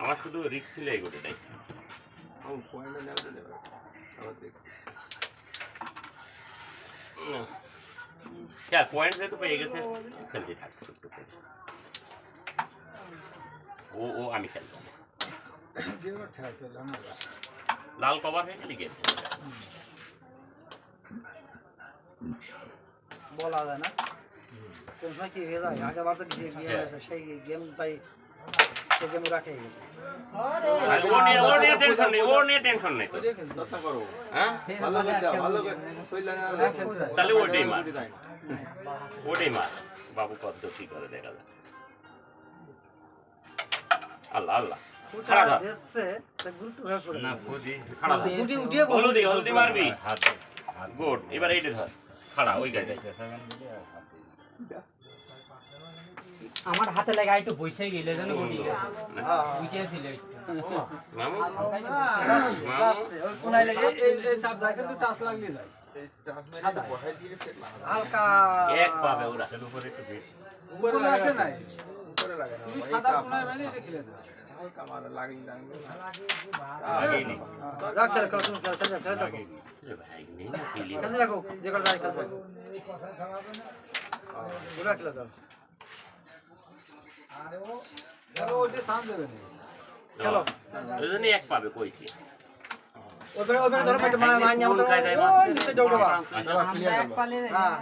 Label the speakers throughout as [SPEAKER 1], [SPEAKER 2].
[SPEAKER 1] আমার শুধু রিক্স ছিল এই গোটাটাই হ্যাঁ পয়েন্ট যেহেতু পেয়ে গেছে খেলতে থাকছে একটু করে। ও ও আমি খেলব লাল কভার হয়ে গেলে গেছে
[SPEAKER 2] বলা যায় না। কোন সময় কি হয়ে যায়? আগে বার তো গেম আছে সেই গেম তাই গেছে
[SPEAKER 1] হ্যাঁ? তাহলে ওটাই মার। ওটাই মার। বাবু কি করে দেখা যায় আল্লাহ আল্লাহ।
[SPEAKER 2] হয়ে
[SPEAKER 1] হলুদি হলুদি মারবি?
[SPEAKER 3] হাত হাত
[SPEAKER 1] গুড এবার এইটা ধর। খাড়া ওই গায়ে
[SPEAKER 4] আমার হাতে লাগা একটু বসে গেলে যেন বলি
[SPEAKER 2] হ্যাঁ
[SPEAKER 4] উঠেছিল
[SPEAKER 1] মামু মামু
[SPEAKER 2] যাচ্ছে, ওই কোনায় লেগে হালকা
[SPEAKER 1] এক পাবে ওরা
[SPEAKER 3] উপরে একটু বেশ লাগিয়ে দিই
[SPEAKER 2] যা খেলে খেলে তুমি খেলে খেলে খেলে থাকো
[SPEAKER 1] এ না খেলি
[SPEAKER 2] যে করে যায় খেলে থাকো দাও নিচে দৌড়বা হ্যাঁ।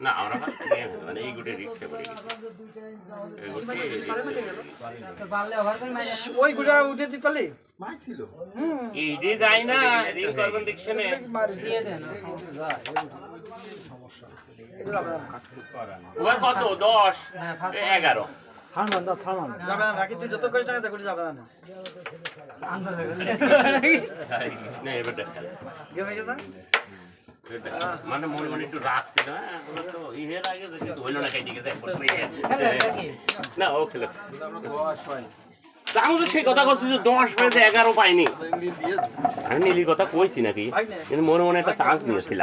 [SPEAKER 1] না আমরা ভাবছি game হলো, মানে এই গুটে রিক্সে পড়ে গেছি। এই গুটে
[SPEAKER 4] পারলে ওভার করে
[SPEAKER 2] ওই গুড়া উঠে দিতে পারলি?
[SPEAKER 1] এই যে যায় না রিং করবেন দেখছে না
[SPEAKER 4] দিয়ে দেন
[SPEAKER 2] এগুলো হবে না।
[SPEAKER 1] এগারো
[SPEAKER 2] যাবে না তুই যত করিস না তত করে যাবে না।
[SPEAKER 1] না এবার দেখা।
[SPEAKER 2] গেম গেছে? না?
[SPEAKER 1] মানে মনে মনে একটু রাগ ছিল হ্যাঁ তো ইহের আগে দেখি তো হইল না কেটে গেছে না ও খেলো। আমি তো সেই কথা বলছি যে দশ পেয়েছে এগারো পাইনি। আমি নীলির কথা কইছি নাকি কিন্তু মনে মনে একটা চান্স নিয়েছিলাম।